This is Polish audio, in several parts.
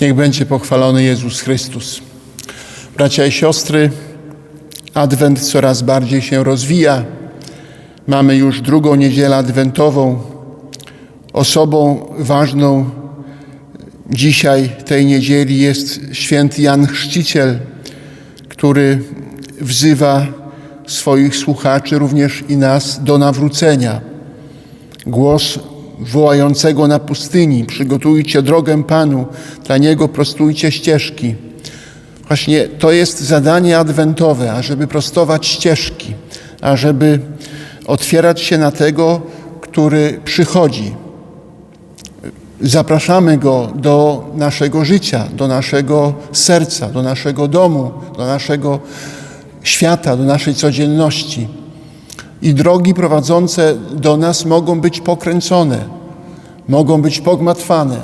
Niech będzie pochwalony Jezus Chrystus. Bracia i siostry, Adwent coraz bardziej się rozwija. Mamy już drugą niedzielę adwentową. Osobą ważną dzisiaj tej niedzieli jest święty Jan Chrzciciel, który wzywa swoich słuchaczy, również i nas, do nawrócenia. Głos wołającego na pustyni: Przygotujcie drogę Panu, dla Niego prostujcie ścieżki. Właśnie to jest zadanie adwentowe, ażeby prostować ścieżki, ażeby otwierać się na tego, który przychodzi. Zapraszamy Go do naszego życia, do naszego serca, do naszego domu, do naszego świata, do naszej codzienności. I drogi prowadzące do nas mogą być pokręcone, mogą być pogmatwane.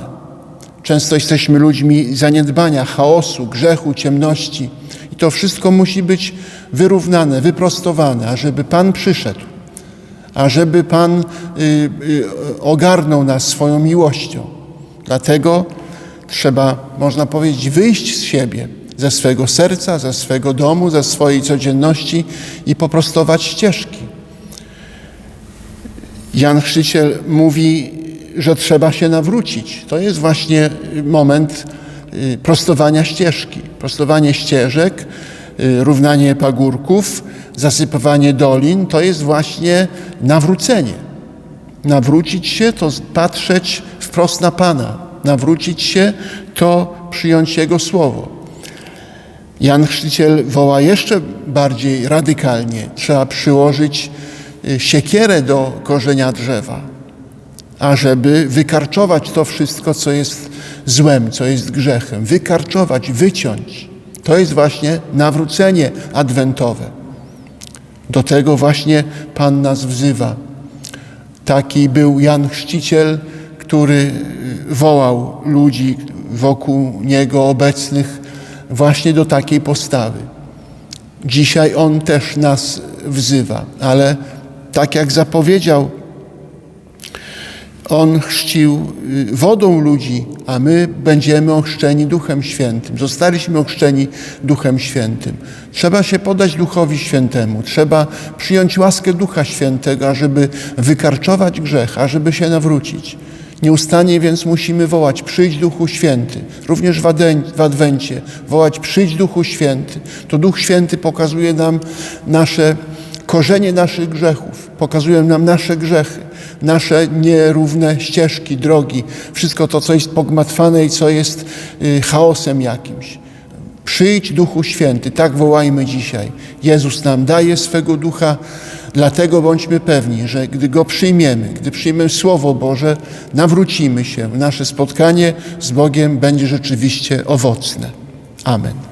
Często jesteśmy ludźmi zaniedbania, chaosu, grzechu, ciemności. I to wszystko musi być wyrównane, wyprostowane, ażeby Pan przyszedł, ażeby Pan y, y, ogarnął nas swoją miłością. Dlatego trzeba, można powiedzieć, wyjść z siebie, ze swego serca, ze swego domu, ze swojej codzienności i poprostować ścieżki. Jan Chrzciciel mówi, że trzeba się nawrócić. To jest właśnie moment y, prostowania ścieżki. Prostowanie ścieżek, y, równanie pagórków, zasypywanie dolin to jest właśnie nawrócenie. Nawrócić się to patrzeć wprost na Pana. Nawrócić się to przyjąć Jego słowo. Jan Chrzciciel woła jeszcze bardziej radykalnie. Trzeba przyłożyć siekierę do korzenia drzewa, ażeby wykarczować to wszystko, co jest złem, co jest grzechem. Wykarczować, wyciąć. To jest właśnie nawrócenie adwentowe. Do tego właśnie Pan nas wzywa. Taki był Jan Chrzciciel, który y, wołał ludzi wokół niego obecnych właśnie do takiej postawy. Dzisiaj On też nas wzywa, ale tak jak zapowiedział, On chrzcił y, wodą ludzi, a my będziemy ochrzczeni Duchem Świętym. Zostaliśmy ochrzczeni Duchem Świętym. Trzeba się podać Duchowi Świętemu, trzeba przyjąć łaskę Ducha Świętego, ażeby wykarczować grzech, ażeby się nawrócić. Nieustannie więc musimy wołać: Przyjdź Duchu Święty. Również w, w Adwencie wołać: Przyjdź Duchu Święty. To Duch Święty pokazuje nam nasze korzenie naszych grzechów, pokazuje nam nasze grzechy, nasze nierówne ścieżki, drogi, wszystko to, co jest pogmatwane i co jest y, chaosem jakimś. Przyjdź Duchu Święty, tak wołajmy dzisiaj. Jezus nam daje swego ducha, dlatego bądźmy pewni, że gdy go przyjmiemy, gdy przyjmiemy Słowo Boże, nawrócimy się. Nasze spotkanie z Bogiem będzie rzeczywiście owocne. Amen.